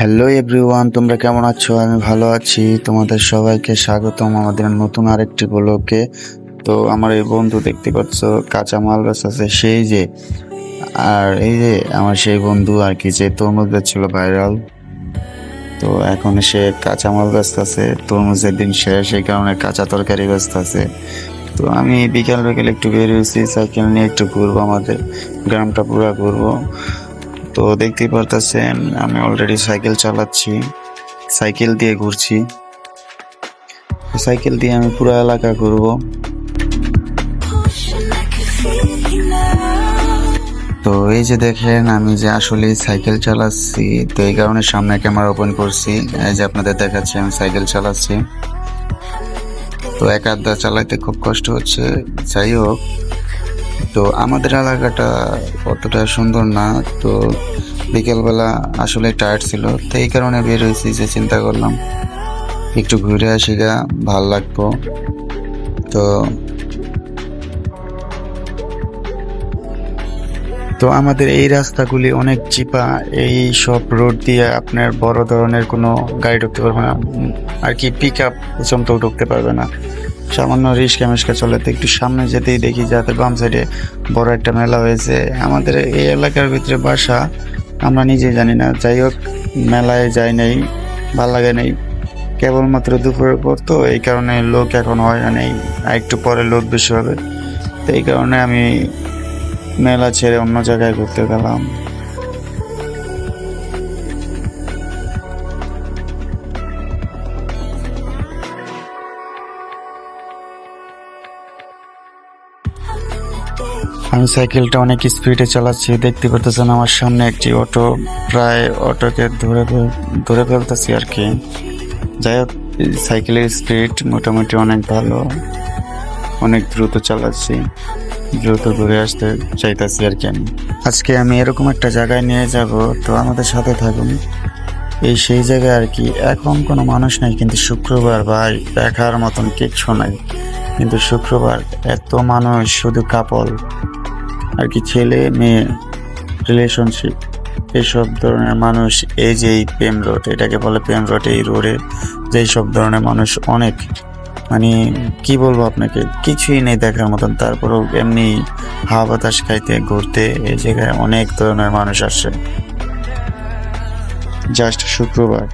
Hello everyone তোমরা কেমন আছো? আমি ভালো আছি। তোমাদের সবাইকে স্বাগতম আমাদের নতুন আরেকটি ব্লগে। তো আমার এই বন্ধু দেখতে পাচ্ছ কাঁচা মাল গাছ আছে সেই যে। আর এই যে আমার সেই বন্ধু আর কি, যে তরমুজ বেচছিল ভাইরাল তো এখন সে কাঁচামাল ব্যস্ত আছে, তরমুজের দিন শেষ সেই কারণে কাঁচা তরকারি ব্যস্ত আছে। তো আমি বিকাল বিকেল একটু বের হয়েছি, সাইকেল নিয়ে একটু ঘুরবো আমাদের, গ্রামটা পুরো ঘুরবো। তো দেখতেই পারতেছেন, আমি অলরেডি সাইকেল চালাচ্ছি। সাইকেল দিয়ে ঘুরছি। সাইকেল দিয়ে আমি পুরো এলাকা ঘুরবো। তো এই যে দেখেন, আমি যে আসলে সাইকেল চালাচ্ছি, তো এই কারণে সামনে ক্যামেরা ওপেন করছি। এই যে আপনাদের দেখাচ্ছি, আমি সাইকেল চালাচ্ছি। তো এক আধা চালাইতে খুব কষ্ট হচ্ছে। যাই হোক তো আমাদের এলাকাটা অতটা সুন্দর না, তো বিকেলবেলা আসলে টায়ার্ড ছিল, তো এই কারণে বের হয়েছি যে চিন্তা করলাম একটু ঘুরে আসি গা, ভালো লাগবো। তো তো আমাদের এই রাস্তাগুলি অনেক চিপা, এই সব রোড দিয়ে আপনার বড় ধরনের কোনো গাড়ি ঢুকতে পারবে না আর কি পিক আপ চমতেও ঢুকতে পারবে না। সামান্য রিস্কা মিস্কা চলে, তো একটু সামনে যেতেই দেখি যাতে বাম সাইডে বড় একটা মেলা হয়েছে। আমাদের এই এলাকার ভিতরে বাসা, আমরা নিজে জানি না। যাই হোক, মেলায় যাই নাই, ভালো লাগে নাই। কেবলমাত্র দুপুরের পর তো, এই কারণে লোক এখন হয় না নেই একটু পরে লোক বেশি হবে। তো এই কারণে আমি মেলা ছেড়ে অন্য জায়গায় ঘুরতে গেলাম। আমি সাইকেলটা অনেক স্পিডে চালাচ্ছি। দেখতে পারতেছেন আমার সামনে একটি অটো। প্রায় অটোকে ধরে ধরে ফেলতেছি আর কি। যাই হোক, সাইকেলের স্পিড মোটামুটি অনেক ভালো। অনেক দ্রুত চালাচ্ছি। দ্রুত ঘুরে আসতে চাইতেছি আর কি আমি। আজকে আমি এরকম একটা জায়গায় নিয়ে যাব, তো আমাদের সাথে থাকুন। এই সেই জায়গায় আর কি। এখন কোনো মানুষ নাই, কিন্তু শুক্রবার ভাই, দেখার মতন কিচ্ছু নাই। কিন্তু শুক্রবার এত মানুষ, শুধু কাপল। আর কি ছেলে মেয়ে রিলেশনশিপ এইসব ধরনের মানুষ এই যে এই প্রেম রোড এটাকে বলে প্রেম রোড এই রোডে যেই সব ধরনের মানুষ অনেক। মানে কি বলব আপনাকে, কিছুই নেই দেখার মতন। তারপরেও এমনি হাওয়া বাতাস খাইতে, ঘুরতে, এই জায়গায় অনেক ধরনের মানুষ আসে। জাস্ট শুক্রবার।